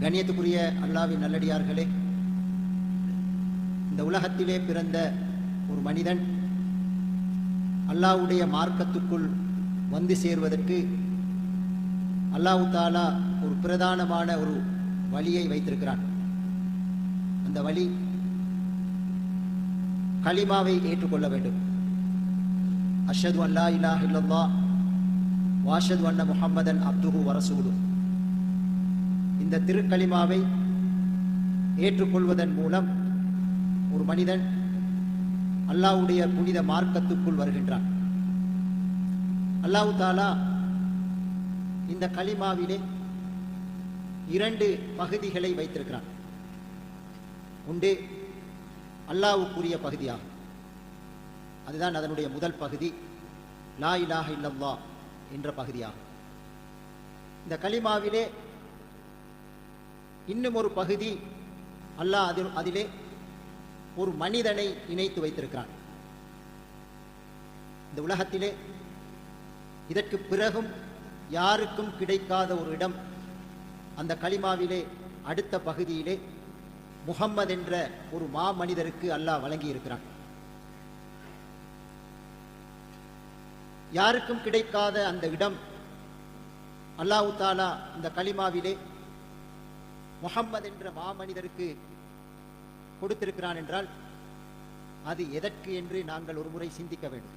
கண்ணியத்துக்குரிய அல்லாவின் நல்லடியார்களே இந்த உலகத்திலே பிறந்த ஒரு மனிதன் அல்லாஹ்வுடைய மார்க்கத்துக்குள் வந்து சேர்வதற்கு அல்லாஹ் தாலா ஒரு பிரதானமான ஒரு வழியை வைத்திருக்கிறான். அந்த வழி கலிமாவை ஏற்றுக்கொள்ள வேண்டும். அஷது அல்லா இலாஹ் இல்லல்லா வாஷது அன்ன முஹம்மதன் அப்துஹு வரசூலு. இந்த திருக்கலிமாவை ஏற்றுக்கொள்வதன் மூலம் ஒரு மனிதன் அல்லாஹ்வுடைய புனித மார்க்கத்துக்குள் வருகின்றான். அல்லாஹு தாலா இந்த களிமாவிலே இரண்டு பகுதிகளை வைத்திருக்கிறான். உண்டு அல்லாவுக்குரிய பகுதியாகும். அதுதான் அதனுடைய முதல் பகுதி. லா இலாஹ இல்லல்லா என்ற பகுதியாகும். இந்த களிமாவிலே இன்னும் ஒரு பகுதி அல்லாஹ் அதில் அதிலே ஒரு மனிதனை இணைத்து வைத்திருக்கிறான். இந்த உலகத்திலே இதற்கு பிறகும் யாருக்கும் கிடைக்காத ஒரு இடம் அந்த கலிமாவிலே அடுத்த பகுதியிலே முகம்மது என்ற ஒரு மா மனிதருக்கு அல்லாஹ் வழங்கி இருக்கிறான் யாருக்கும் கிடைக்காத அந்த இடம் அல்லாஹு தாலா இந்த கலிமாவிலே முகம்மது என்ற மாமனிதருக்கு கொடுத்திருக்கிறான் என்றால் அது எதற்கு என்று நாங்கள் ஒரு முறை சிந்திக்க வேண்டும்.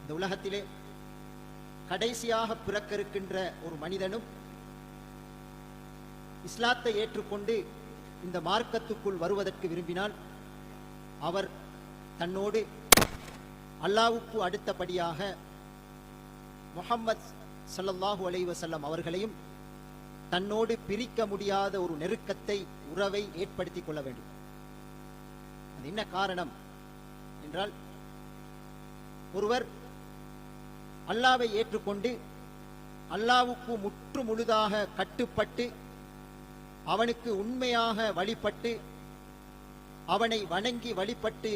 இந்த உலகத்திலே கடைசியாக பிறக்க இருக்கின்ற ஒரு மனிதனும் இஸ்லாத்தை ஏற்றுக்கொண்டு இந்த மார்க்கத்துக்குள் வருவதற்கு விரும்பினால் அவர் தன்னோடு அல்லாவுக்கு அடுத்தபடியாக முகம்மது சல்லாஹூ அலைவசல்லம் அவர்களையும் தன்னோடு பிரிக்க முடியாத ஒரு நெருக்கத்தை உறவை ஏற்படுத்திக் கொள்ள வேண்டும். அது என்ன காரணம் என்றால் ஒருவர் அல்லாவை ஏற்றுக்கொண்டு அல்லாவுக்கு முற்று முழுதாக கட்டுப்பட்டு அவனுக்கு உண்மையாக வழிபட்டு அவனை வணங்கி வழிபட்டு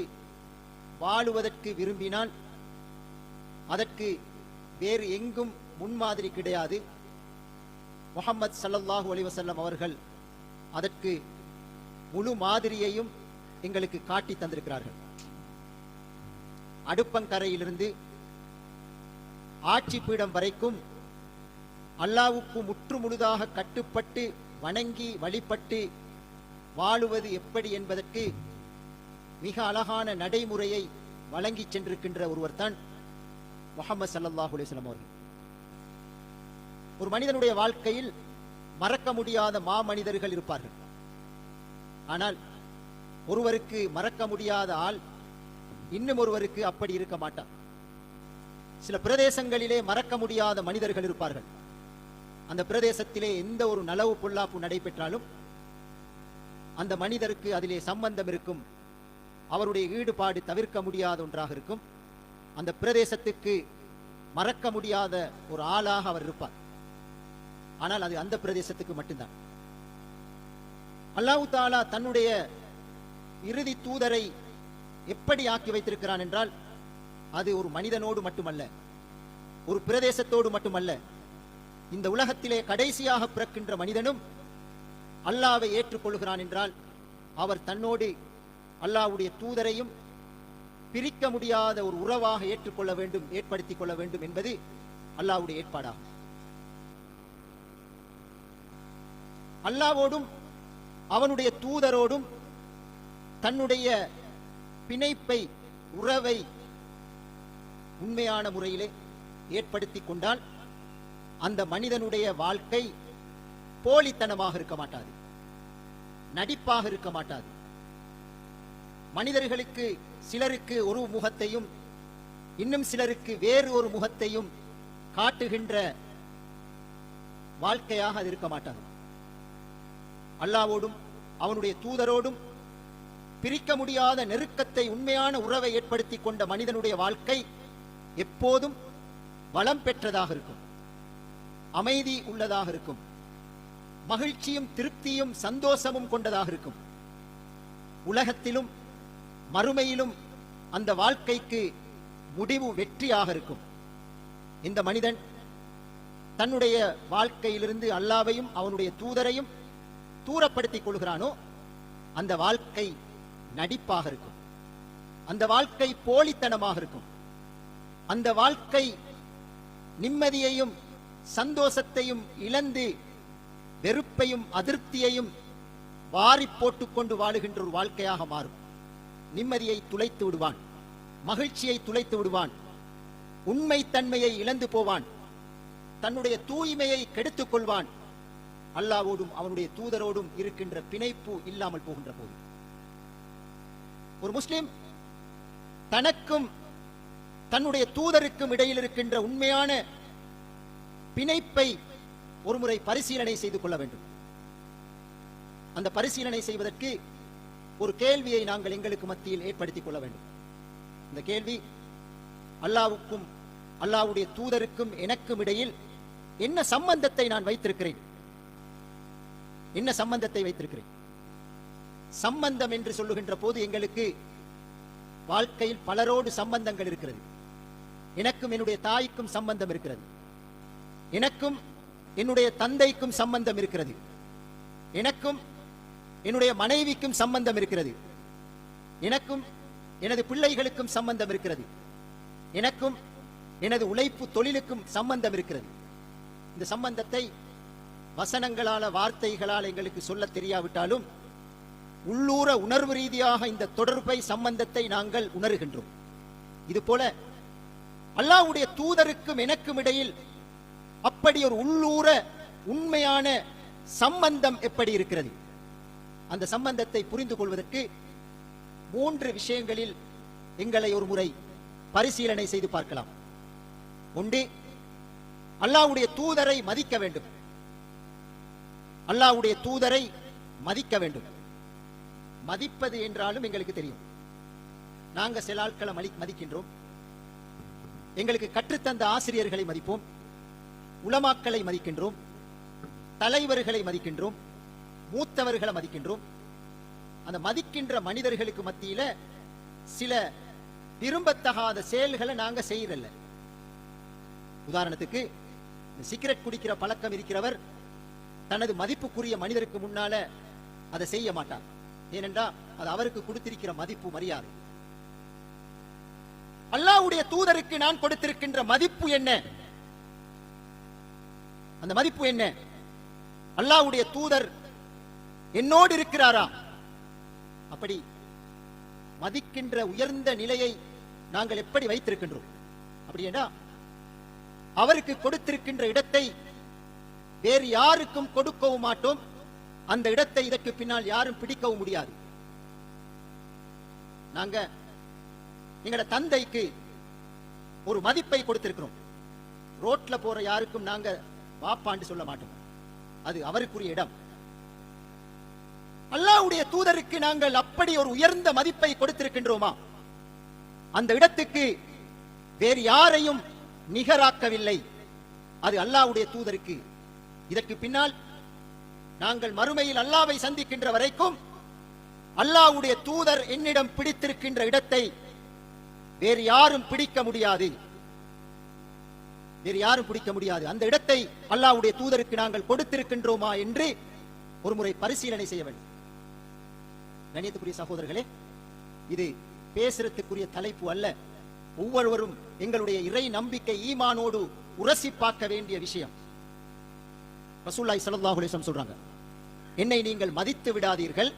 வாழுவதற்கு விரும்பினால் அதற்கு வேறு எங்கும் முன்மாதிரி கிடையாது. முகமது சல்லல்லாஹு அலிவசல்லம் அவர்கள் அதற்கு முழு மாதிரியையும் எங்களுக்கு காட்டி தந்திருக்கிறார்கள். அடுப்பங்கரையிலிருந்து ஆட்சி பீடம் வரைக்கும் அல்லாவுக்கு முற்று முழுதாக கட்டுப்பட்டு வணங்கி வழிபட்டு வாழுவது எப்படி என்பதற்கு மிக அழகான நடைமுறையை வழங்கி சென்றிருக்கின்ற ஒருவர் தான் முகமது சல்லாஹ் அலிஸ்லாம் அவர்கள். ஒரு மனிதனுடைய வாழ்க்கையில் மறக்க முடியாத மா மனிதர்கள் இருப்பார்கள். ஆனால் ஒருவருக்கு மறக்க முடியாத ஆள் இன்னும் ஒருவருக்கு அப்படி இருக்க மாட்டார். சில பிரதேசங்களிலே மறக்க முடியாத மனிதர்கள் இருப்பார்கள். அந்த பிரதேசத்திலே எந்த ஒரு நலவு பொல்லாப்பு நடைபெற்றாலும் அந்த மனிதருக்கு அதிலே சம்பந்தம் இருக்கும் அவருடைய ஈடுபாடு தவிர்க்க முடியாத ஒன்றாக இருக்கும். அந்த பிரதேசத்துக்கு மறக்க முடியாத ஒரு ஆளாக அவர் இருப்பார். ஆனால் அது அந்த பிரதேசத்துக்கு மட்டும்தான். அல்லாஹு தாலா தன்னுடைய இறுதி தூதரை எப்படி ஆக்கி வைத்திருக்கிறான் என்றால் அது ஒரு மனிதனோடு மட்டுமல்ல ஒரு பிரதேசத்தோடு மட்டுமல்ல இந்த உலகத்திலே கடைசியாக பிறக்கின்ற மனிதனும் அல்லாவை ஏற்றுக்கொள்கிறான் என்றால் அவர் தன்னோடு அல்லாவுடைய தூதரையும் பிரிக்க முடியாத ஒரு உறவாக ஏற்றுக்கொள்ள வேண்டும் ஏற்படுத்திக் கொள்ள வேண்டும் என்பது அல்லாவுடைய ஏற்பாடாகும். அல்லாவோடும் அவனுடைய தூதரோடும் தன்னுடைய பிணைப்பை உறவை உண்மையான முறையிலே ஏற்படுத்தி கொண்டால் அந்த மனிதனுடைய வாழ்க்கை போலித்தனமாக இருக்க மாட்டாது. நடிப்பாக இருக்க மாட்டாது. மனிதர்களுக்கு சிலருக்கு ஒரு முகத்தையும் இன்னும் சிலருக்கு வேறு ஒரு முகத்தையும் காட்டுகின்ற வாழ்க்கையாக அது இருக்க மாட்டாது. அல்லாவோடும் அவனுடைய தூதரோடும் பிரிக்க முடியாத நெருக்கத்தை உண்மையான உறவை ஏற்படுத்தி கொண்ட மனிதனுடைய வாழ்க்கை எப்போதும் வளம் பெற்றதாக இருக்கும். அமைதி உள்ளதாக இருக்கும். மகிழ்ச்சியும் திருப்தியும் சந்தோஷமும் கொண்டதாக இருக்கும். உலகத்திலும் மறுமையிலும் அந்த வாழ்க்கைக்கு முடிவு வெற்றியாக இருக்கும். இந்த மனிதன் தன்னுடைய வாழ்க்கையிலிருந்து அல்லாவையும் அவனுடைய தூதரையும் தூரப்படுத்திக் கொள்கிறானோ அந்த வாழ்க்கை நடிப்பாக இருக்கும். அந்த வாழ்க்கை போலித்தனமாக இருக்கும். அந்த வாழ்க்கை நிம்மதியையும் சந்தோஷத்தையும் இழந்து வெறுப்பையும் அதிருப்தியையும் வாரி போட்டுக்கொண்டு வாழுகின்ற ஒரு வாழ்க்கையாக மாறும். நிம்மதியை துளைத்து விடுவான். மகிழ்ச்சியை துளைத்து விடுவான். உண்மை தன்மையை இழந்து போவான். தன்னுடைய தூய்மையை கெடுத்துக் கொள்வான். அல்லாவோடும் அவனுடைய தூதரோடும் இருக்கின்ற பிணைப்பு இல்லாமல் போகின்ற போது. ஒரு முஸ்லிம் தனக்கும் தன்னுடைய தூதருக்கும் இடையில் இருக்கின்ற உண்மையான பிணைப்பை ஒருமுறை பரிசீலனை செய்து கொள்ள வேண்டும். அந்த பரிசீலனை செய்வதற்கு ஒரு கேள்வியை நாங்கள் எங்களுக்கு மத்தியில் ஏற்படுத்திக் கொள்ள வேண்டும். இந்த கேள்வி அல்லாவுக்கும் அல்லாவுடைய தூதருக்கும் எனக்கும் இடையில் என்ன சம்பந்தத்தை நான் வைத்திருக்கிறேன்? என்ன சம்பந்தத்தை வைத்திருக்கிறேன்? சம்பந்தம் என்று சொல்லுகின்ற போது எங்களுக்கு வாழ்க்கையில் பலரோடு சம்பந்தங்கள் இருக்கிறது. எனக்கும் என்னுடைய தாய்க்கும் சம்பந்தம் இருக்கிறது. எனக்கும் என்னுடைய தந்தைக்கும் சம்பந்தம் இருக்கிறது. எனக்கும் என்னுடைய மனைவிக்கும் சம்பந்தம் இருக்கிறது. எனக்கும் எனது பிள்ளைகளுக்கும் சம்பந்தம் இருக்கிறது. எனக்கும் எனது உழைப்பு தொழிலுக்கும் சம்பந்தம் இருக்கிறது. இந்த சம்பந்தத்தை வசனங்களால வார்த்தைகளால் எங்களுக்கு சொல்ல தெரியாவிட்டாலும் உள்ளூர உணர்வு ரீதியாக இந்த தொடர்பை சம்பந்தத்தை நாங்கள் உணர்கின்றோம். இது போல அல்லாவுடைய தூதருக்கும் எனக்கும் இடையில் அப்படி ஒரு உள்ளூர உண்மையான சம்பந்தம் எப்படி இருக்கிறது? அந்த சம்பந்தத்தை புரிந்து கொள்வதற்கு மூன்று விஷயங்களில் எங்களை ஒரு முறை பரிசீலனை செய்து பார்க்கலாம். ஒன்று அல்லாவுடைய தூதரை மதிக்க வேண்டும். அல்லாஹ்வுடைய தூதரை மதிக்க வேண்டும். மதிப்பது என்றாலும் எங்களுக்கு தெரியும். நாங்க சில ஆட்களை மதிக்கின்றோம். எங்களுக்கு கற்றுத்தந்த ஆசிரியர்களை மதிப்போம். உளமாக்களை மதிக்கின்றோம். தலைவர்களை மதிக்கின்றோம். மூத்தவர்களை மதிக்கின்றோம். அந்த மதிக்கின்ற மனிதர்களுக்கு மத்தியில சில விரும்பத்தகாத செயல்களை நாங்க செய்யறல்ல. உதாரணத்துக்கு சிகரெட் குடிக்கிற பழக்கம் இருக்கிறவர் தனது மதிப்புக்குரிய மனிதருக்கு முன்னால அதை செய்ய மாட்டார். ஏனென்றா அது அவருக்கு கொடுத்திருக்கிற மதிப்பு மரியாதை. அல்லாவுடைய தூதருக்கு நான் கொடுத்திருக்கின்ற மதிப்பு என்ன? அந்த மதிப்பு என்ன? அல்லாவுடைய தூதர் என்னோடு இருக்கிறாரா? அப்படி மதிக்கின்ற உயர்ந்த நிலையை நாங்கள் எப்படி வைத்திருக்கின்றோம்? அப்படின்னா அவருக்கு கொடுத்திருக்கின்ற இடத்தை வேறு யாருக்கும் கொடுக்கவும் மாட்டோம். அந்த இடத்தை இதற்கு பின்னால் யாரும் பிடிக்கவும் முடியாது. நாங்க எங்கட தந்தைக்கு ஒரு மதிப்பை கொடுத்திருக்கிறோம். ரோட்ல போற யாருக்கும் நாங்க வாப்பாண்டு சொல்ல மாட்டோம். அது அவருக்குரிய இடம். அல்லாஹ்வுடைய தூதருக்கு நாங்கள் அப்படி ஒரு உயர்ந்த மதிப்பை கொடுத்திருக்கின்றோமா? அந்த இடத்துக்கு வேறு யாரையும் நிகராக்கவில்லை. அது அல்லாஹ்வுடைய தூதருக்கு இதற்கு பின்னால் நாங்கள் மறுமையில் அல்லாவை சந்திக்கின்ற வரைக்கும் அல்லாஹ்வுடைய தூதர் என்னிடம் பிடித்திருக்கின்ற இடத்தை வேறு யாரும் பிடிக்க முடியாது. வேறு யாரும் பிடிக்க முடியாது. அந்த இடத்தை அல்லாவுடைய தூதருக்கு நாங்கள் கொடுத்திருக்கின்றோமா என்று ஒரு முறை பரிசீலனை செய்ய வேண்டும். கணியத்துக்குரிய சகோதரர்களே இது பேசுறதுக்குரிய தலைப்பு அல்ல. ஒவ்வொருவரும் எங்களுடைய இறை நம்பிக்கை ஈமானோடு உரசி பார்க்க வேண்டிய விஷயம். ரசூல்லாய் ஸல்லல்லாஹு சொல்றாங்க என்னை நீங்கள் மதித்து விடாதீர்கள்.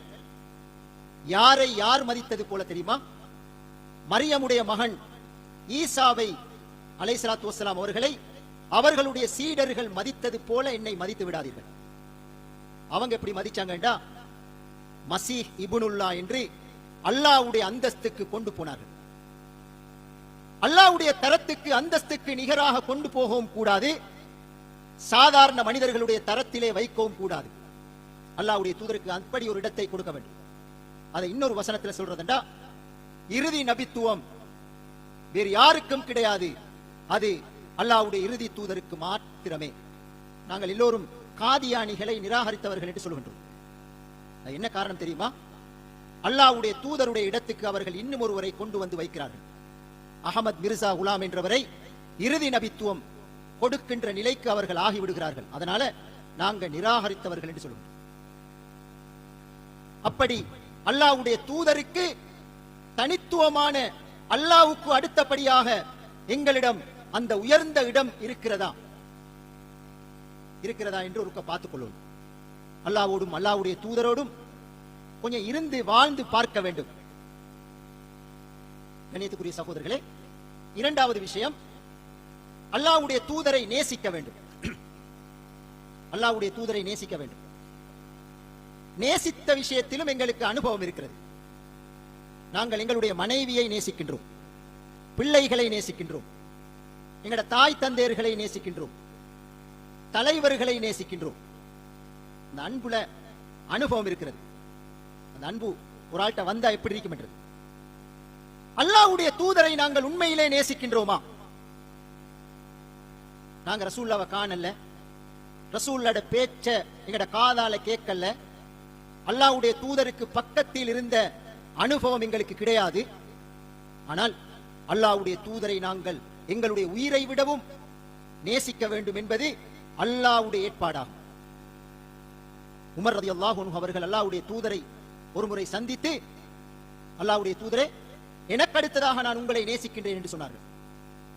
யாரை யார் மதித்தது போல தெரியுமா? மரியமுடைய மகன் ஈசாவை அலை சலாத்து வசலாம் அவர்களை அவர்களுடைய சீடர்கள் மதித்தது போல என்னை மதித்து விடாதீர்கள். அவங்க எப்படி மதிச்சாங்கடா மசீஹ் இபுனுல்லா என்று அல்லாவுடைய அந்தஸ்துக்கு கொண்டு போனார்கள். அல்லாவுடைய தரத்துக்கு அந்தஸ்துக்கு நிகராக கொண்டு போகவும் கூடாது. சாதாரண மனிதர்களுடைய தரத்திலே வைக்கவும் கூடாது. அல்லாவுடைய தூதருக்கு அப்படி ஒரு இடத்தை கொடுக்க வேண்டும். அதை இன்னொரு வசனத்தில் சொல்றதுண்டா இறுதி நபித்துவம் வேறு யாருக்கும் கிடையாது. அது அல்லாவுடைய இறுதி தூதருக்கு மாத்திரமே. நாங்கள் எல்லோரும் காதியானிகளை நிராகரித்தவர்கள் என்று சொல்கின்றோம். அது என்ன காரணம் தெரியுமா? அல்லாவுடைய தூதருடைய இடத்துக்கு அவர்கள் இன்னும் ஒருவரை கொண்டு வந்து வைக்கிறார்கள். அகமது மிர்சா குலாம் என்றவரை இறுதி நபித்துவம் கொடுக்கின்ற நிலைக்கு அவர்கள் ஆகிவிடுகிறார்கள். அதனால நாங்க நிராகரித்தவர்கள் என்று சொல்லுவோம். அப்படி அல்லாவுடைய தூதருக்கு தனித்துவமான அல்லாவுக்கு அடுத்தபடியாக எங்களிடம் அந்த உயர்ந்த இடம் இருக்கிறதா? இருக்கிறதா என்று ஒருக்க பார்த்துக் கொள்ளும் அல்லாவோடும் அல்லாவுடைய தூதரோடும் கொஞ்சம் இருந்து வாழ்ந்து பார்க்க வேண்டும். கணியத்துக்குரிய சகோதரர்களே இரண்டாவது விஷயம் அல்லாவுடைய தூதரை நேசிக்க வேண்டும். அல்லாவுடைய தூதரை நேசிக்க வேண்டும். நேசித்த விஷயத்திலும் எங்களுக்கு அனுபவம் இருக்கிறது. நாங்கள் எங்களுடைய மனைவியை நேசிக்கின்றோம். பிள்ளைகளை நேசிக்கின்றோம். எங்களோட தாய் தந்தையர்களை நேசிக்கின்றோம். தலைவர்களை நேசிக்கின்றோம். அந்த அன்புல அனுபவம் இருக்கிறது. அந்த அன்பு ஒரு ஆள்கிட்ட வந்தா எப்படி இருக்கும் என்றது அல்லாவுடைய தூதரை நாங்கள் உண்மையிலே நேசிக்கின்றோமா? நாங்க ரசூல்லாவை காணல. ரசூல்லோட பேச்ச எங்கட காதால கேட்கல. அல்லாவுடைய தூதருக்கு பக்கத்தில் இருந்த அனுபவம் எங்களுக்கு கிடையாது. ஆனால் அல்லாஹ்வுடைய தூதரை நாங்கள் எங்களுடைய உயிரை விடவும் நேசிக்க வேண்டும் என்பது அல்லாவுடைய ஏற்பாடாகும். உமர் ரதி அன்ஹு அவர்கள் அல்லாவுடைய தூதரை ஒருமுறை சந்தித்து அல்லாஹ்வுடைய தூதரே எனக்கு அடுத்ததாக நான் உங்களை நேசிக்கின்றேன் என்று சொன்னார்கள்.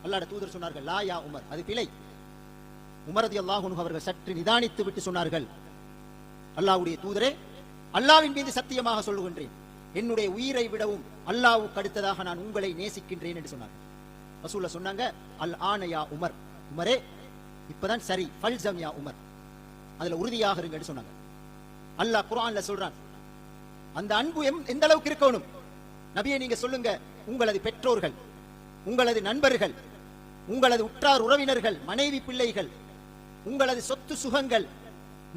அல்லாட தூதர் சொன்னார்கள் லாயா உமர். அது பிழை. உமரதி ரலியல்லாஹு அவர்கள் சற்று நிதானித்து விட்டு சொன்னார்கள். அல்லாஹ்வுடைய தூதரே அல்லாவின் மீது சத்தியமாக சொல்லுகின்றேன். என்னுடைய உயிரை விடவும் அல்லாவுக்கு அடுத்ததாக நான் உங்களை நேசிக்கின்றேன் என்று சொன்னார்கள். ரசூல்ல சொன்னாங்க அல் ஆனயா உமர். உமரே இப்பதான் சரி ஃபல்சம் யா உமர். அதுல உறுதியாக இருங்கன்னு சொன்னாங்க. அல்லாஹ் குரான்ல சொல்றான் அந்த அன்பு எம்- எந்த அளவுக்கு இருக்கணும்? நபியை நீங்க சொல்லுங்க உங்களது பெற்றோர்கள் உங்களது நண்பர்கள் உங்களது உற்றார் உறவினர்கள் மனைவி பிள்ளைகள் உங்களது சொத்து சுகங்கள்.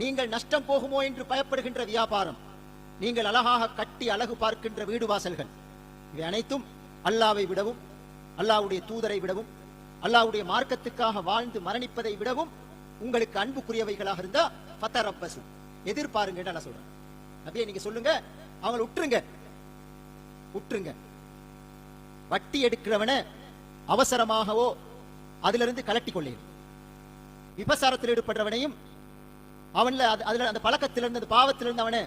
நீங்கள் நஷ்டம் போகுமோ என்று பயப்படுகின்ற வியாபாரம். நீங்கள் அழகாக கட்டி அழகு பார்க்கின்ற வீடு வாசல்கள் இவை அனைத்தும் அல்லாவை விடவும் அல்லாவுடைய தூதரை விடவும் அல்லாஹ்வுடைய மார்க்கத்துக்காக வாழ்ந்து மரணிப்பதை விடவும் உங்களுக்கு அன்புக்குரியவைகளாக இருந்தா ஃபத்தரப்பசு எதிர்பாருங்க நான் சொல்றேன். அப்படியே நீங்க சொல்லுங்க அவங்களை விட்டுருங்க விட்டுருங்க வட்டி எடுக்கிறவன அவசரமாகவோ அதிலிருந்து கலட்டி கொள்ளேன் விபசாரத்தில் ஈடுபடுறவனையும் அவன்ல அதுல அந்த பழக்கத்திலிருந்து அந்த பாவத்திலிருந்து அவனை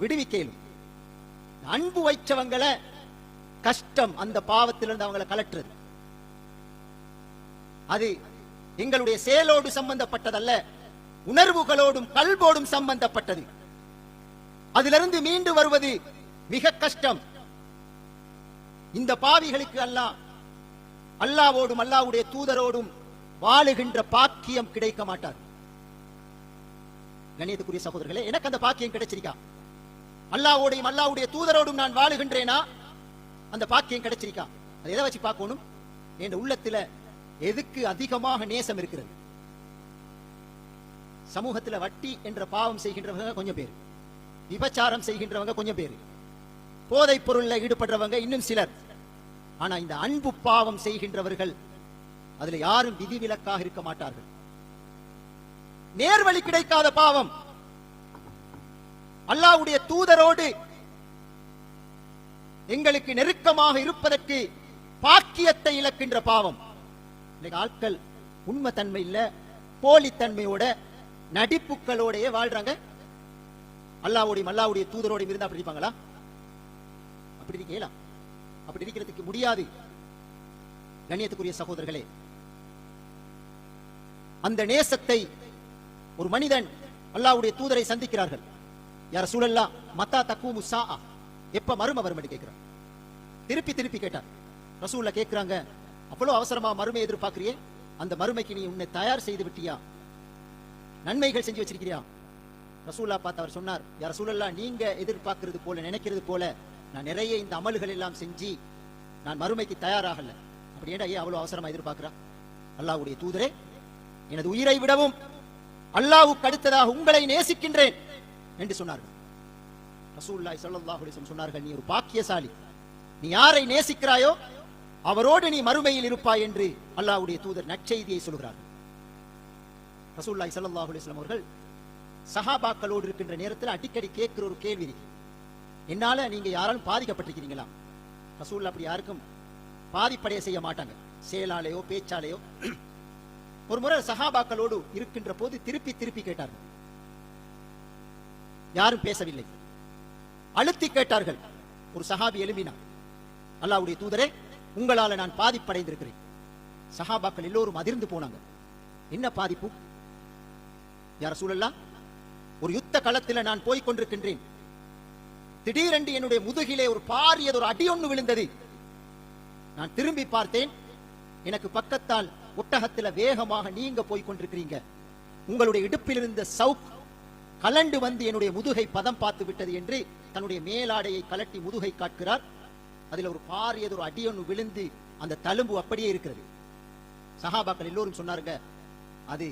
விடுவிக்கலும். அன்பு வைச்சவங்களை கஷ்டம் அந்த பாவத்திலிருந்து அவங்களை கலட்டுறது அது எங்களுடைய செயலோடு சம்பந்தப்பட்டதல்ல உணர்வுகளோடும் கல்போடும் சம்பந்தப்பட்டது. அதிலிருந்து மீண்டு வருவது மிக கஷ்டம். இந்த பாவிகளுக்கு அல்லாஹ் அல்லாவோடும் அல்லாவுடைய தூதரோடும் வாழுகின்ற பாக்கியம் கிடைக்க மாட்டார். கணியத்துக்குரிய சகோதரர்களே எனக்கு அந்த பாக்கியம் கிடைச்சிருக்கா? அல்லாவோடையும் அல்லாவுடைய தூதரோடும் நான் வாழுகின்றேனா? அந்த பாக்கியம் கிடைச்சிருக்கா? அதை எதை வச்சு பார்க்கணும்? என் உள்ளத்துல எதுக்கு அதிகமாக நேசம் இருக்கிறது? சமூகத்துல வட்டி என்ற பாவம் செய்கின்றவங்க கொஞ்சம் பேர். விபச்சாரம் செய்கின்றவங்க கொஞ்சம் பேர். போதைப் பொருள்ல ஈடுபடுறவங்க இன்னும் சிலர். ஆனா இந்த அன்பு பாவம் செய்கின்றவர்கள் அதுல யாரும் விதிவிலக்காக இருக்க மாட்டார்கள். நேர்வழி கிடைக்காத பாவம். அல்லாவுடைய தூதரோடு எங்களுக்கு நெருக்கமாக இருப்பதற்கு பாக்கியத்தை இழக்கின்ற பாவம். இன்னைக்கு ஆட்கள் உண்மை தன்மை இல்ல போலித்தன்மையோட நடிப்புகளோடயே வாழ்றாங்க. அல்லாஹ்வுடைய அல்லாவுடைய தூதரோடையும் இருந்தா அப்படி இருப்பாங்களா? அப்படி இருக்கலாம். அப்படி இருக்கிறதுக்கு முடியாது. கண்ணியத்துக்குரிய சகோதரர்களே அந்த நேசத்தை ஒரு மனிதன் அல்லாவுடைய தூதரை சந்திக்கிறார்கள். யார சூழல்லா மத்தா தக்கு சா எப்ப மறுமை வரும் கேட்கிறார். திருப்பி திருப்பி கேட்டார். ரசூல்ல கேட்கிறாங்க அவ்வளவு அவசரமா மருமை எதிர்பார்க்கிறியே? அந்த மறுமைக்கு நீ உன்னை தயார் செய்து விட்டியா? நன்மைகள் செஞ்சு வச்சிருக்கிறியா? ரசூல்லா பார்த்து அவர் சொன்னார் யார் ரசூலல்லா நீங்க எதிர்பார்க்கறது போல நினைக்கிறது போல நான் நிறைய இந்த அமல்கள் எல்லாம் செஞ்சு நான் மறுமைக்கு தயாராகல. அப்படின்னா ஏன் அவ்வளவு அவசரமா எதிர்பார்க்கிறா? அல்லாவுடைய தூதரே எனது உயிரை விடவும் அல்லாஹ்வுக்கு அடுத்ததாக உங்களை நேசிக்கின்றேன் என்று சொன்னார்கள். ரசூல்லாய் ஸல்லல்லாஹு சொன்னார்கள் நீ ஒரு பாக்கியசாலி. நீ யாரை நேசிக்கிறாயோ அவரோடு நீ மறுமையில் இருப்பாய் என்று அல்லாஹ்வுடைய தூதர் நற்செய்தியை சொல்கிறார்கள். ரசூல்லாய் ஸல்லல்லாஹு அலிஸ்லாம் அவர்கள் சஹாபாக்களோடு இருக்கின்ற நேரத்தில் அடிக்கடி கேட்கிற ஒரு கேள்வி இருக்கு. என்னால நீங்க யாராலும் பாதிக்கப்பட்டிருக்கிறீங்களா? ரசூல் அப்படி யாருக்கும் பாதிப்படைய செய்ய மாட்டாங்க. செயலாலேயோ பேச்சாலேயோ ஒரு முறை சஹாபாக்களோடு இருக்கின்ற போது திருப்பி திருப்பி கேட்டார்கள் யாரும் பேசவில்லை. அழுத்தி கேட்டார்கள். ஒரு சஹாபி எழுப்பினார் அல்லாவுடைய தூதரே உங்களால நான் பாதிப்படைந்திருக்கிறேன். சஹாபாக்கள் எல்லோரும் அதிர்ந்து போனாங்க. என்ன பாதிப்பு? யார் சூழல்லாம் ஒரு யுத்த களத்துல நான் போய் கொண்டிருக்கின்றேன். திடீரென்று என்னுடைய முதுகிலே ஒரு பாரியது ஒரு அடி ஒன்று விழுந்தது. நான் திரும்பி பார்த்தேன். எனக்கு பக்கத்தால் ஒட்டகத்துல வேகமாக நீங்க போய் கொண்டிருக்கிறீங்க. உங்களுடைய இடுப்பில் இருந்த சவுக் கலண்டு வந்து என்னுடைய முதுகை பதம் பார்த்து விட்டது என்று தன்னுடைய மேலாடையை கலட்டி முதுகை காட்டுகிறார். அதுல ஒரு பாரியது ஒரு அடியொன்று விழுந்து அந்த தழும்பு அப்படியே இருக்கிறது. சஹாபாக்கள் எல்லோரும் சொன்னாருங்க அது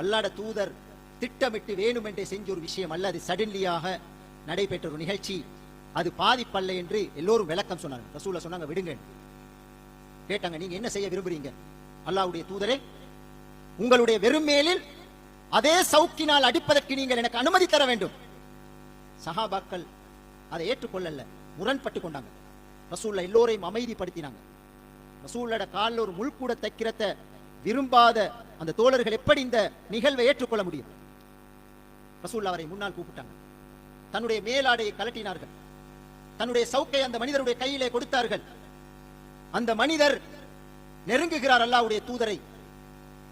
அல்லாட தூதர் திட்டமிட்டு வேணுமென்றே செஞ்ச ஒரு விஷயம் அல்ல அது சடன்லியாக நடைபெற்ற ஒரு நிகழ்ச்சி. அது பாதிப்பல்ல என்று எல்லோரும் விளக்கம் சொன்னாங்க. ரசூல சொன்னாங்க விடுங்க கேட்டாங்க நீங்க என்ன செய்ய விரும்புறீங்க? அல்லாவுடைய தூதரே உங்களுடைய வெறும் மேலில் அதே சவுக்கினால் அடிப்பதற்கு நீங்கள் எனக்கு அனுமதி தர வேண்டும். சஹாபாக்கள் அதை ஏற்றுக்கொள்ளல முரண்பட்டு கொண்டாங்க. ரசூல்ல எல்லோரையும் அமைதிப்படுத்தினாங்க. ரசூல்லோட காலில் ஒரு முள் கூட தைக்கிறத விரும்பாத அந்த தோழர்கள் எப்படி இந்த நிகழ்வை ஏற்றுக்கொள்ள முடியும்? ரசூல் அவரை முன்னால் கூப்பிட்டாங்க. தன்னுடைய மேலாடையை கலட்டினார்கள் தன்னுடைய சவுக்கை அந்த மனிதருடைய கையிலே கொடுத்தார்கள். அந்த மனிதர் நெருங்குகிறார் அல்லாவுடைய தூதரை.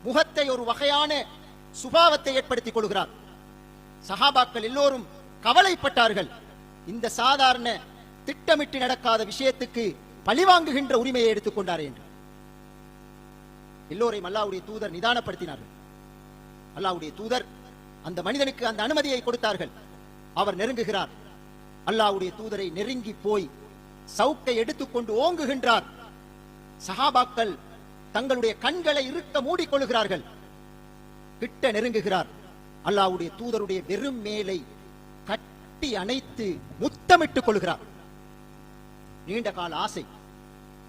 முகத்தை ஒரு வகையான சுபாவத்தை ஏற்படுத்திக் கொள்கிறார். சஹாபாக்கள் எல்லோரும் கவலைப்பட்டார்கள். இந்த சாதாரண திட்டமிட்டு நடக்காத விஷயத்துக்கு பழிவாங்குகின்ற உரிமையை எடுத்துக்கொண்டார் என்று. எல்லோரையும் அல்லாவுடைய தூதர் நிதானப்படுத்தினார்கள். அல்லாவுடைய தூதர் அந்த மனிதனுக்கு அந்த அனுமதியை கொடுத்தார்கள். அவர் நெருங்குகிறார். அல்லாவுடைய தூதரை நெருங்கி போய் சவுக்கை எடுத்துக்கொண்டு ஓங்குகின்றார். சஹாபாக்கள் தங்களுடைய கண்களை இருக்க மூடிக்கொள்கிறார்கள். கிட்ட நெருங்குகிறார். அல்லாஹ்வுடைய தூதருடைய வெறும் மேலை கட்டி அணைத்து முத்தமிட்டுக் கொள்கிறார். நீண்ட கால ஆசை.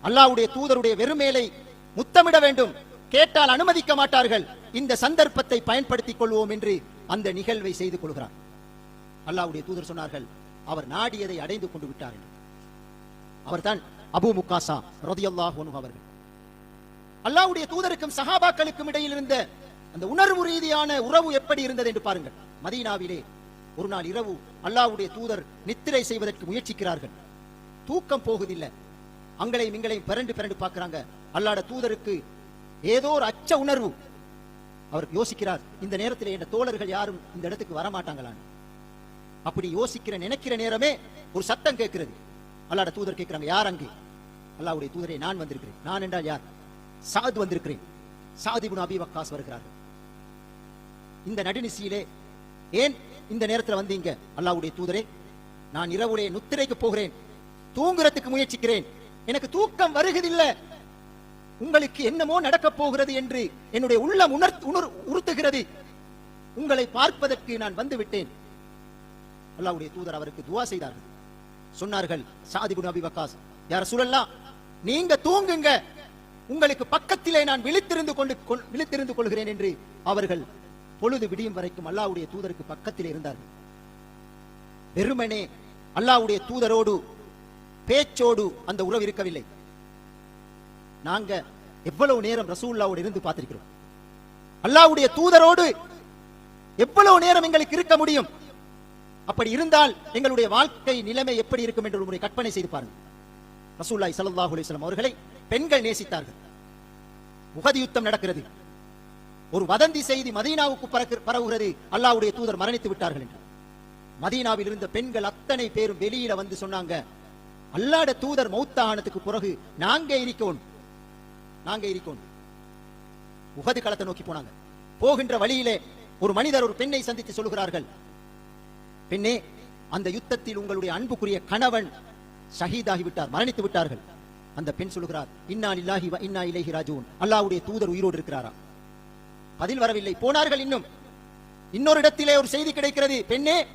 அல்லாவுடைய தூதருடைய வெறுமேலை முத்தமிட வேண்டும். கேட்டால் அனுமதிக்க மாட்டார்கள். இந்த சந்தர்ப்பத்தை பயன்படுத்திக் கொள்வோம் என்று அந்த நிகழ்வை செய்து கொள்கிறார். அல்லாவுடைய தூதர் சொன்னார்கள் அவர் நாடியதை அடைந்து கொண்டு விட்டார் அவர்தான் அபு முக்காசா ரதியல்லாஹு அவர்கள். அல்லாஹ்வுடைய தூதருக்கும் சஹாபாக்களுக்கும் இடையில் இருந்த அந்த உணர்வு ரீதியான உறவு எப்படி இருந்தது என்று பாருங்கள். மதீனாவிலே ஒரு நாள் இரவு அல்லாஹ்வுடைய தூதர் நித்திரை செய்வதற்கு முயற்சிக்கிறார்கள். தூக்கம் போகுதில்லை. அங்களையும் இங்களையும் பிறண்டு பிறண்டு பார்க்கிறாங்க. அல்லாட தூதருக்கு ஏதோ ஒரு அச்ச உணர்வு. அவர் யோசிக்கிறார் இந்த நேரத்தில் என் தோழர்கள் யாரும் இந்த இடத்துக்கு வரமாட்டாங்களான்னு. அப்படி யோசிக்கிற நினைக்கிற நேரமே ஒரு சத்தம் கேட்கிறது. அல்லாட தூதர் கேட்கிறாங்க யார் அங்கே? அல்லாவுடைய தூதரை நான் வந்திருக்கிறேன். நான் என்றால் யார்? சாத் வந்திருக்கிறேன். சாதி இப்னு அபி வக்காஸ் வருகிறார்கள். இந்த நடுநிசியிலே ஏன் இந்த நேரத்தில் வந்தீங்க? அல்லாவுடைய தூதரே நான் இரவுடைய நுத்திரைக்கு போகிறேன் தூங்குறதுக்கு முயற்சிக்கிறேன். எனக்கு தூக்கம் வருகிறதில்லை. உங்களுக்கு என்னமோ நடக்கப் போகிறது என்று என்னுடைய உள்ளம் உணர் உணர் உறுத்துகிறது. உங்களை பார்ப்பதற்கு நான் வந்து விட்டேன் தூதர் அவருக்கு துவா செய்தார்கள். சொன்னார்கள் சாதி குன் அபி வக்காஸ். யார் சொல்லலாம் நீங்க தூங்குங்க. உங்களுக்கு பக்கத்திலே நான் விழித்திருந்து கொண்டு விழித்திருந்து கொள்கிறேன் என்று அவர்கள் பொழுது விடியும் வரைக்கும் அல்லாவுடைய தூதருக்கு பக்கத்திலே இருந்தார்கள். வெறுமனே அல்லாஹ்வுடைய தூதரோடு பேச்சோடு அந்த உறவு இருக்கவில்லை. நாங்க எவ்வளவு நேரம் ரசூல்லாவோடு இருந்து பார்த்திருக்கிறோம். அல்லாவுடைய தூதரோடு எவ்வளவு நேரம் எங்களுக்கு இருக்க முடியும்? அப்படி இருந்தால் எங்களுடைய வாழ்க்கை நிலைமை எப்படி இருக்கும் என்று ஒரு முறை கற்பனை செய்து பாருங்கள். ரசூல்லாய் ஸல்லல்லாஹு அலிஸ்லாம் அவர்களை பெண்கள் நேசித்தார்கள். உகதி யுத்தம் நடக்கிறது. ஒரு வதந்தி செய்தி மதீனாவுக்கு பரவுகிறது. அல்லாவுடைய தூதர் மரணித்து விட்டார்கள் என்று. மதீனாவில் இருந்த பெண்கள் அத்தனை பேரும் வெளியில வந்து சொன்னாங்க அல்லாட தூதர் மௌத்த ஆனதுக்கு பிறகு நாங்க இருக்கோம் நாங்க இருக்கோம் உகது களத்தை நோக்கி போனாங்க. போகின்ற வழியிலே ஒரு மனிதர் ஒரு பெண்ணை சந்தித்து சொல்கிறார்கள் பெண்ணே அந்த யுத்தத்தில் உங்களுடைய அன்புக்குரிய கணவன் ஷஹீதாகி விட்டார் மரணித்து விட்டார்கள். அந்த பெண் சொல்கிறார் இன்னா இல்லாஹி இன்னா இலகி ராஜுவன் அல்லாவுடைய தூதர் உயிரோடு இருக்கிறாரா? பதில் வரவில்லை. போனார்கள் இன்னும். இன்னொரு இடத்திலே ஒரு செய்தி கிடைக்கிறது. பெண்ணே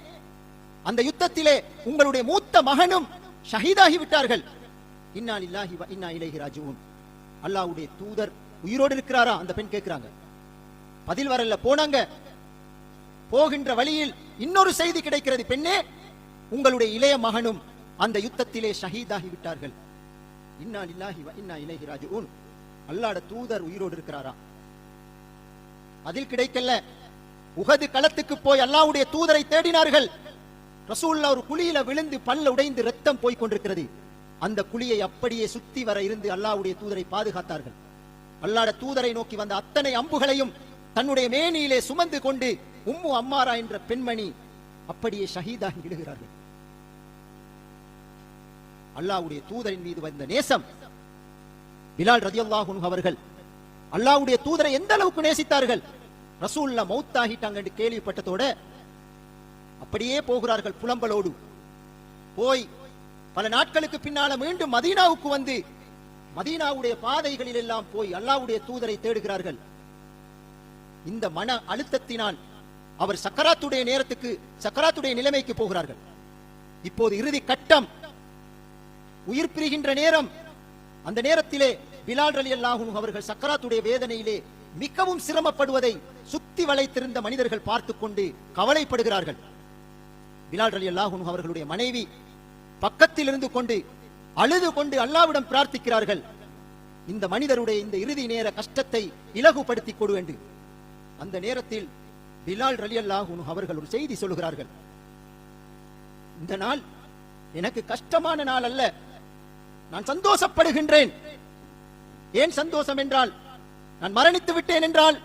அந்த யுத்தத்திலே உங்களுடைய மூத்த மகனும் ஷஹீதாகி விட்டார்கள் இன்னா இல்லாஹி இன்னா இலகி ராஜுவன் அல்லாஹ்வுடைய தூதர் உயிரோடு இருக்கிறாரா? அந்த பெண் கேட்கிறாங்க. பதில் வரல. போனாங்க. போகின்ற வழியில் இன்னொரு செய்தி கிடைக்கிறது பெண்ணே. உங்களுடைய இளைய மகனும் அந்த யுத்தத்திலே ஷஹீதாகி விட்டார்கள். இன்னா இல்லாஹி வ இன்னா இலைஹி ராஜிஊன். அல்லாட தூதர் உயிரோடு இருக்கிறாரா? அதில் கிடைக்கல. உகது களத்துக்கு போய் அல்லாவுடைய தூதரை தேடினார்கள். ரசூல்லா ஒரு குழியில விழுந்து பல்ல உடைந்து ரத்தம் போய் கொண்டிருக்கிறது. அந்த குழியை அப்படியே சுத்தி வர இருந்து அல்லாவுடைய தூதரை பாதுகாத்தார்கள். அல்லாட தூதரை நோக்கி வந்த அத்தனை அம்புகளையும் தன்னுடைய மேனியிலே சுமந்து கொண்டு உம்மு அம்மாரா என்ற பெண்மணி அப்படியே ஷஹீதாகி விடுகிறார்கள். அல்லாஹ்வுடைய தூதரின் மீது வந்த நேசம். பிலால் ரதியல்லாஹு அவர்கள் அல்லாவுடைய தூதரை எந்த அளவுக்கு நேசித்தார்கள்? ரசூல்லா மௌத்தாகிட்டாங்க என்று கேள்விப்பட்டதோட அப்படியே போகிறார்கள் புலம்பலோடு. போய் பல நாட்களுக்கு பின்னால மீண்டும் மதீனாவுக்கு வந்து மதீனாவுடைய பாதைகளில் எல்லாம் போய் அல்லாஹ்வுடைய தூதரை தேடுகிறார்கள். இந்த மன அழுத்தத்தினால் அவர் சக்கராத்துடைய நேரத்துக்கு சக்கராத்துடைய நிலைமைக்கு போகிறார்கள். இப்போது இறுதி கட்டம். உயிர் பிரிகின்ற நேரம். அந்த நேரத்திலே பிலால் அலி அல்லாஹும் அவர்கள் சக்கராத்துடைய வேதனையிலே மிகவும் சிரமப்படுவதை சுத்தி வளைத்திருந்த மனிதர்கள் பார்த்து கொண்டு கவலைப்படுகிறார்கள். பிலால் அலி அல்லாஹும் அவர்களுடைய மனைவி பக்கத்தில் இருந்து கொண்டு அழுது கொண்டு அல்லாவிடம் பிரார்த்திக்கிறார்கள். இந்த மனிதருடைய இந்த இறுதி நேர கஷ்டத்தை இலகுபடுத்திக் கொடு என்று. அந்த நேரத்தில் பிலால் ரலி அல்லாஹும் அவர்கள் ஒரு செய்தி சொல்லுகிறார்கள். இந்த நாள் எனக்கு கஷ்டமான நாள் அல்ல. நான் சந்தோஷப்படுகின்றேன். ஏன் சந்தோஷம் என்றால் நான் மரணித்து விட்டேன் என்றால்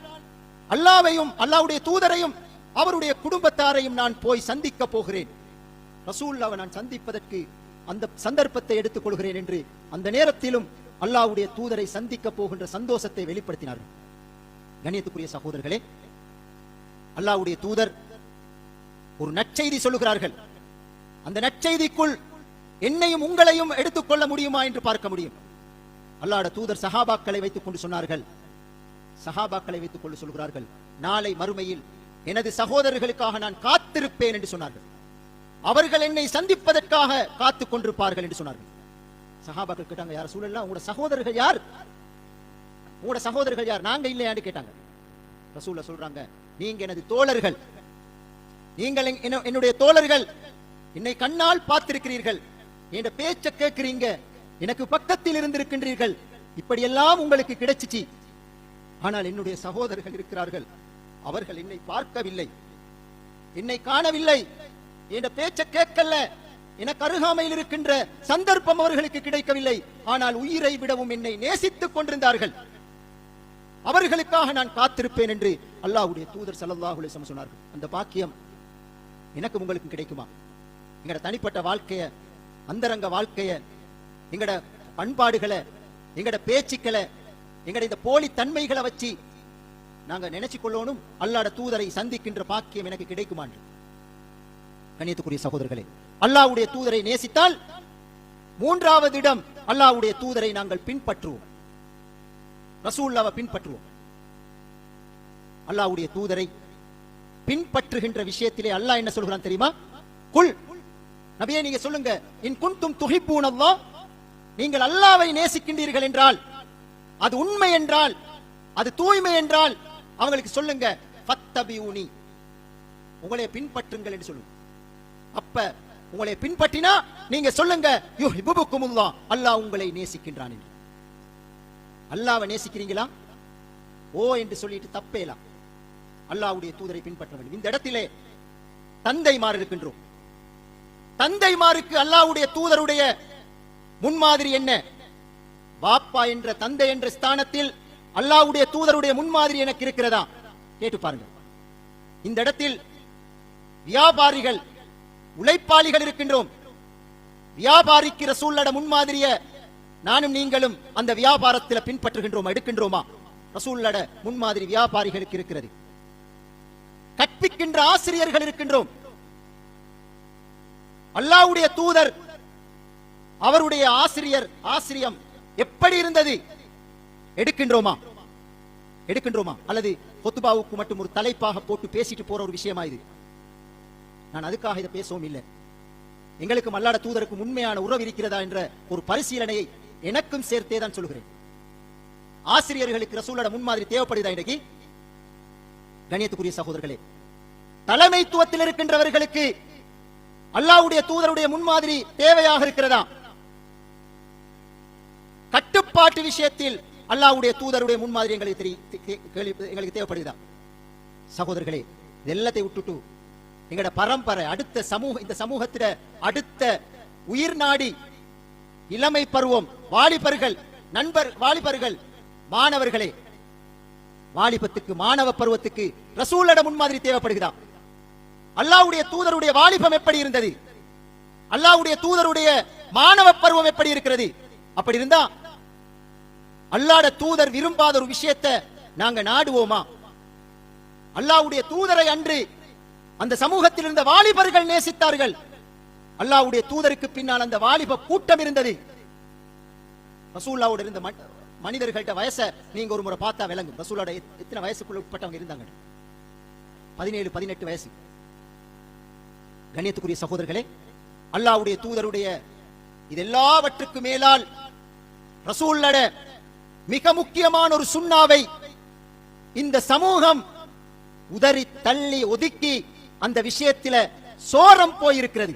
அல்லாவையும் அல்லாவுடைய தூதரையும் அவருடைய குடும்பத்தாரையும் நான் போய் சந்திக்க போகிறேன். ரசூல்லாவை நான் சந்திப்பதற்கு அந்த சந்தர்ப்பத்தை எடுத்துக் கொள்கிறேன் என்று அந்த நேரத்திலும் அல்லாவுடைய தூதரை சந்திக்க போகின்ற சந்தோஷத்தை வெளிப்படுத்தினார்கள். கண்ணியத்துக்குரிய சகோதரர்களே அல்லாவுடைய தூதர் ஒரு நற்செய்தி சொல்லுகிறார்கள். அந்த நற்செய்திக்குள் என்னையும் உங்களையும் எடுத்துக்கொள்ள முடியுமா என்று பார்க்க முடியும். அல்லாட தூதர் சஹாபாக்களை வைத்துக் கொண்டு சொன்னார்கள். சஹாபாக்களை வைத்துக் கொண்டு சொல்கிறார்கள் நாளை மறுமையில் எனது சகோதரர்களுக்காக நான் காத்திருப்பேன் என்று சொன்னார்கள். அவர்கள் என்னை சந்திப்பதற்காக காத்துக் கொண்டிருப்பார்கள் என்று சொன்னார்கள். சஹாபாக்கள் கேட்டாங்க யார் சூழல்லாம் உங்களோட சகோதரர்கள் யார்? உங்களோட சகோதரர்கள் யார்? நாங்க இல்லையான்னு கேட்டாங்க. ரசூல சொல்றாங்க நீங்க எனது தோழர்கள். நீங்கள் என்ன- என்னுடைய தோழர்கள். என்னை கண்ணால் பார்த்திருக்கிறீர்கள். என் பேச்ச கேட்கிறீங்க. எனக்கு பக்கத்தில் இருந்திருக்கின்றீர்கள். இப்படியெல்லாம் உங்களுக்கு கிடைச்சிச்சு. ஆனால் என்னுடைய சகோதரர்கள் இருக்கிறார்கள். அவர்கள் என்னை பார்க்கவில்லை. என்னை காணவில்லை. என் பேச்ச கேட்கல. எனக்கு அருகாமையில் இருக்கின்ற சந்தர்ப்பம் அவர்களுக்கு கிடைக்கவில்லை. ஆனால் உயிரை விடவும் என்னை நேசித்துக் கொண்டிருந்தார்கள். அவர்களுக்காக நான் காத்திருப்பேன் என்று அல்லாஹுடைய தூதர் ஸல்லல்லாஹு சொன்னார்கள். அந்த பாக்கியம் எனக்கு உங்களுக்கு கிடைக்குமா? எங்களோட தனிப்பட்ட வாழ்க்கைய அந்தரங்க வாழ்க்கைய எங்களோட பண்பாடுகளை எங்கட பேச்சுக்களை எங்கட இந்த போலி தன்மைகளை வச்சு நாங்க நினைச்சு கொள்ளணும் அல்லாட தூதரை சந்திக்கின்ற பாக்கியம் எனக்கு கிடைக்குமா என்று? கண்ணியத்துக்குரிய சகோதரர்களே அல்லாஹ்வுடைய தூதரை நேசித்தால் மூன்றாவது இடம் அல்லாஹ்வுடைய தூதரை நாங்கள் பின்பற்றுவோம். ரசூல்லாவை பின்பற்றுவோம். அல்லாவுடைய தூதரை பின்பற்றுகின்ற விஷயத்திலே அல்லாஹ் என்ன சொல்கிறான் தெரியுமா? குல். நபியே நீங்க சொல்லுங்க. இன் குன்தும் துஹிப்பூன் நீங்கள் அல்லாவை நேசிக்கின்றீர்கள் என்றால் அது உண்மை என்றால் அது தூய்மை என்றால் அவங்களுக்கு சொல்லுங்க ஃபத்தபியூனி. உங்களை பின்பற்றுங்கள் என்று சொல்லுங்க. அப்ப உங்களை பின்பற்றினா நீங்க சொல்லுங்க யுஹிப்புக்குமுல்லாஹ் அல்லாஹ் உங்களை நேசிக்கின்றான் என்று. அல்லாவை நேசிக்கிறீங்களா? ஓ என்று சொல்லிட்டு தப்பேலாம். அல்லாஹ்வுடைய தூதரை பின்பற்ற வேண்டும் இந்த இடத்திலே தந்தைமார் இருக்கின்றோம். தந்தைமாருக்கு அல்லாஹ்வுடைய தூதருடைய முன்மாதிரி என்ன? பாப்பா என்ற தந்தை என்ற ஸ்தானத்தில் அல்லாவுடைய தூதருடைய முன்மாதிரி எனக்கு இருக்கிறதா? கேட்டு பாருங்க இந்த இடத்தில் வியாபாரிகள் உழைப்பாளிகள் இருக்கின்றோம். வியாபாரிக்கு ரசூல்லட முன்மாதிரிய நானும் நீங்களும் அந்த வியாபாரத்தில் பின்பற்றுகின்றோமா எடுக்கின்றோமா? ரசூல்லட முன்மாதிரி வியாபாரிகளுக்கு இருக்கிறது. கற்பிக்கின்ற ஆசிரியர்கள் இருக்கின்றோம். அல்லாவுடைய தூதர் அவருடைய ஆசிரியர் ஆசிரியம் எப்படி இருந்தது? எடுக்கின்றோமா? எடுக்கின்றோமா? அல்லது கொத்துபாவுக்கு மட்டும் ஒரு தலைப்பாக போட்டு பேசிட்டு போற ஒரு விஷயமா இது? நான் அதுக்காக இதை பேசவும் இல்லை. எங்களுக்கு அல்லாட தூதருக்கு உண்மையான உறவு இருக்கிறதா என்ற ஒரு பரிசீலனையை எனக்கும் சேர்த்தே தான் சொல்கிறேன் ஆசிரியர்களுக்கு ரசூலோட முன்மாதிரி தேவைப்படுதா இன்னைக்கு கணியத்துக்குரிய சகோதரர்களே தலைமைத்துவத்தில் இருக்கின்றவர்களுக்கு அல்லாவுடைய தூதருடைய முன்மாதிரி தேவையாக இருக்கிறதா? கட்டுப்பாட்டு விஷயத்தில் அல்லாவுடைய தூதருடைய முன்மாதிரி எங்களுக்கு தெரி- எங்களுக்கு தேவைப்படுதா? சகோதரர்களே இது எல்லாத்தையும் விட்டுட்டு எங்களோட பரம்பரை அடுத்த சமூக இந்த சமூகத்தில அடுத்த உயிர் நாடி இளமை பருவம் வாலிபர்கள் நண்பர் வாலிபர்கள் மாணவர்களே. வாலிபத்துக்கு மாணவ பருவத்துக்கு ரசூலோட முன்மாதிரி தேவைப்படுகிறா அல்லாவுடைய தூதருடைய வாலிபம் எப்படி இருந்தது? அல்லாஹ்வுடைய தூதருடைய மாணவ பருவம் எப்படி இருக்கிறது? அப்படி இருந்தா அல்லாட தூதர் விரும்பாத ஒரு விஷயத்தை நாங்க நாடுவோமா? அல்லாவுடைய தூதரை அன்று அந்த சமூகத்தில் இருந்த வாலிபர்கள் நேசித்தார்கள். அல்லாஹ்வுடைய தூதருக்கு பின்னால் அந்த வாலிப கூட்டம் இருந்தது. ரசூல்லாவோட இருந்த மனிதர்கள்ட்ட வயசை நீங்க ஒரு முறை பார்த்தா விளங்கும். ரசூலோட எத்தனை வயசுக்குள்ள உட்பட்டவங்க இருந்தாங்க? பதினேழு பதினெட்டு வயசு. கண்ணியத்துக்குரிய சகோதரர்களே அல்லாஹ்வுடைய தூதருடைய இது எல்லாவற்றுக்கு மேலால் ரசூல்லட மிக முக்கியமான ஒரு சுண்ணாவை இந்த சமூகம் உதறி தள்ளி ஒதுக்கி அந்த விஷயத்தில சோரம் போயிருக்கிறது.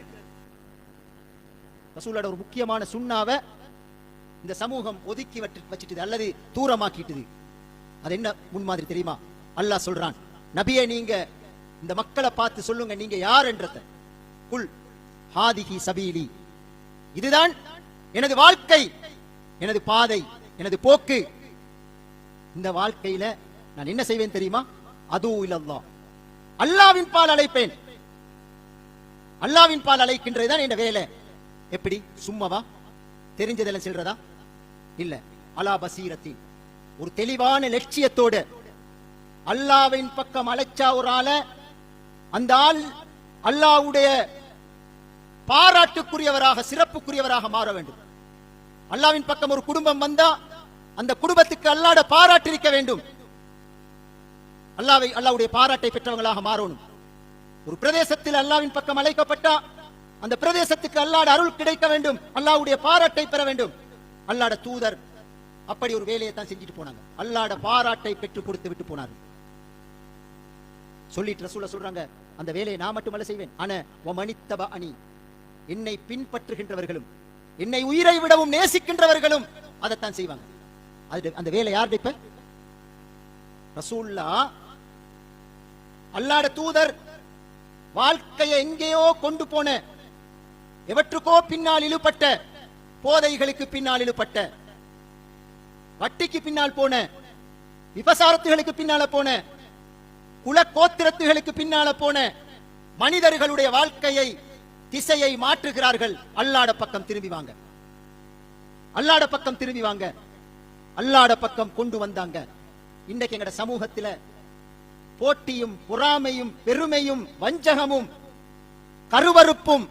ரசூலோட ஒரு முக்கியமான சுண்ணாவை இந்த சமூகம் ஒதுக்கி வச்சுட்டுது அல்லது தூரமாக்கிட்டுது. அது என்ன முன்மாதிரி தெரியுமா? அல்லாஹ் சொல்றான் நபியை நீங்க இந்த மக்களை பார்த்து சொல்லுங்க நீங்க யார் என்றத. குல் ஹாதிஹி சபீலி. இதுதான் எனது வாழ்க்கை எனது பாதை எனது போக்கு. இந்த வாழ்க்கையில நான் என்ன செய்வேன் தெரியுமா? அது இல்லல்லா அல்லாவின் பால் அழைப்பேன். அல்லாவின் பால் அழைக்கின்றதுதான் என் வேலை. எப்படி? சும்மாவா? தெரிஞ்சதெல்லாம் செல்றதா? இல்ல. அலா பசீரத்தின். ஒரு தெளிவான லட்சியத்தோடு அல்லாவின் பக்கம் அழைச்சா ஒரு ஆள அந்த ஆள் அல்லாவுடைய பாராட்டுக்குரியவராக சிறப்புக்குரியவராக மாற வேண்டும். அல்லாவின் பக்கம் ஒரு குடும்பம் வந்தா அந்த குடும்பத்துக்கு அல்லாட பாராட்டிருக்க வேண்டும். அல்லாவை அல்லாவுடைய பாராட்டை பெற்றவங்களாக மாறணும். ஒரு பிரதேசத்தில் அல்லாவின் பக்கம் அழைக்கப்பட்டா அந்த பிரதேசத்துக்கு அல்லாட அருள் கிடைக்க வேண்டும். அல்லாவுடைய பாராட்டை பெற வேண்டும். அல்லாட தூதர் அப்படி ஒரு வேலையை தான் செஞ்சுட்டு போனாங்க. அல்லாட பாராட்டை பெற்று கொடுத்து விட்டு போனார்கள். சொல்லிட்டு ரசூல சொல்றாங்க அந்த வேலையை நான் மட்டுமல்ல செய்வேன். ஆன மனித்தப அணி. என்னை பின்பற்றுகின்றவர்களும் என்னை உயிரை விடவும் நேசிக்கின்றவர்களும் அதைத்தான் செய்வாங்க. அது அந்த வேலை யார் இப்ப? ரசூல்லா. அல்லாட தூதர் வாழ்க்கையை எங்கேயோ கொண்டு போன எவற்றுக்கோ பின்னால் இழுபட்ட போதைகளுக்கு பின்னால் இழுபட்ட வட்டிக்கு பின்னால் போன விபசாரத்துகளுக்கு பின்னால போன குல கோத்திரத்துகளுக்கு பின்னால போன மனிதர்களுடைய வாழ்க்கையை திசையை மாற்றுகிறார்கள். அல்லாட பக்கம் திரும்பி வாங்க. அல்லாட பக்கம் திரும்பி வாங்க. அல்லாட பக்கம் கொண்டு வந்தாங்க. இன்னைக்கு எங்கட சமூகத்துல போட்டியும் பொறாமையும் பெருமையும் வஞ்சகமும் கருவறுப்பும்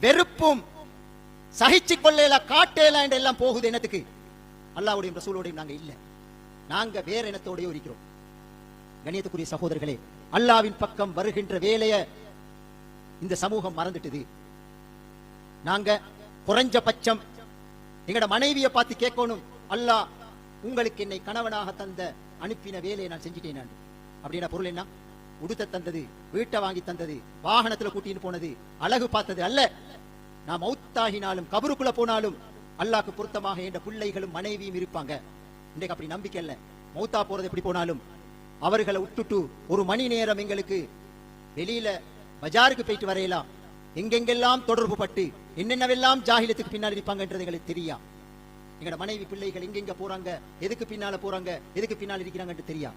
வெறுப்பும் சகிச்சு கொள்ளல காட்டேல எல்லாம் போகுது என்னத்துக்கு? அல்லாவுடைய ரசூலோடையும் நாங்க இல்ல. நாங்க வேற இனத்தோடய இருக்கிறோம். கணியத்துக்குரிய சகோதரர்களே அல்லாவின் பக்கம் வருகின்ற வேலைய இந்த சமூகம் மறந்துட்டுது. நாங்க குறைஞ்ச பட்சம் எங்கட மனைவியை பார்த்து கேட்கணும். அல்லாஹ் உங்களுக்கு என்னை கணவனாக தந்த அனுப்பின வேலையை நான் செஞ்சுட்டேன் நான். அப்படின்னா பொருள் என்ன? உடுத்த தந்தது வீட்டை வாங்கி தந்தது வாகனத்துல கூட்டின்னு போனது அழகு பார்த்தது அல்ல. நான் மௌத்தாகினாலும் கபருக்குள்ள போனாலும் அல்லாக்கு பொருத்தமாக என்ற பிள்ளைகளும் மனைவியும் இருப்பாங்க. இன்றைக்கு அப்படி நம்பிக்கை இல்ல. மௌத்தா போறது எப்படி போனாலும் அவர்களை விட்டுட்டு ஒரு மணி நேரம் எங்களுக்கு வெளியில பஜாருக்கு போயிட்டு வரையலாம். எங்கெங்கெல்லாம் தொடர்பு பட்டு என்னென்னவெல்லாம் ஜாகிலத்துக்கு பின்னால் இருப்பாங்கன்றது எங்களுக்கு தெரியா. எங்களோட மனைவி பிள்ளைகள் எங்கெங்க போறாங்க எதுக்கு பின்னால போறாங்க எதுக்கு பின்னால் இருக்கிறாங்கன்னு தெரியா.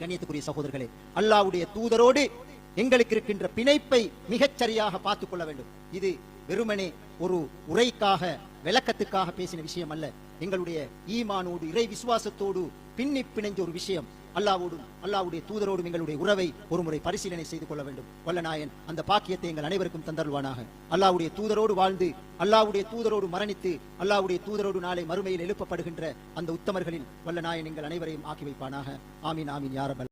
கண்ணியத்துக்குரிய சகோதரர்களே அல்லாவுடைய தூதரோடு எங்களுக்கு இருக்கின்ற பிணைப்பை மிகச்சரியாக பார்த்துக் கொள்ள வேண்டும். இது வெறுமனே ஒரு உரைக்காக விளக்கத்துக்காக பேசின விஷயம் அல்ல எங்களுடைய ஈமானோடு இறை விசுவாசத்தோடு பின்னி பிணைஞ்ச ஒரு விஷயம். அல்லாவோடும் அல்லாவுடைய தூதரோடும் எங்களுடைய உறவை ஒரு முறை பரிசீலனை செய்து கொள்ள வேண்டும். வல்லநாயன் அந்த பாக்கியத்தை எங்கள் அனைவருக்கும் தந்தருவானாக அல்லாவுடைய தூதரோடு வாழ்ந்து அல்லாவுடைய தூதரோடு மரணித்து அல்லாவுடைய தூதரோடு நாளை மறுமையில் எழுப்பப்படுகின்ற அந்த உத்தமர்களில் வல்லநாயன் எங்கள் அனைவரையும் ஆக்கி வைப்பானாக. ஆமீன் ஆமீன் யாரபல்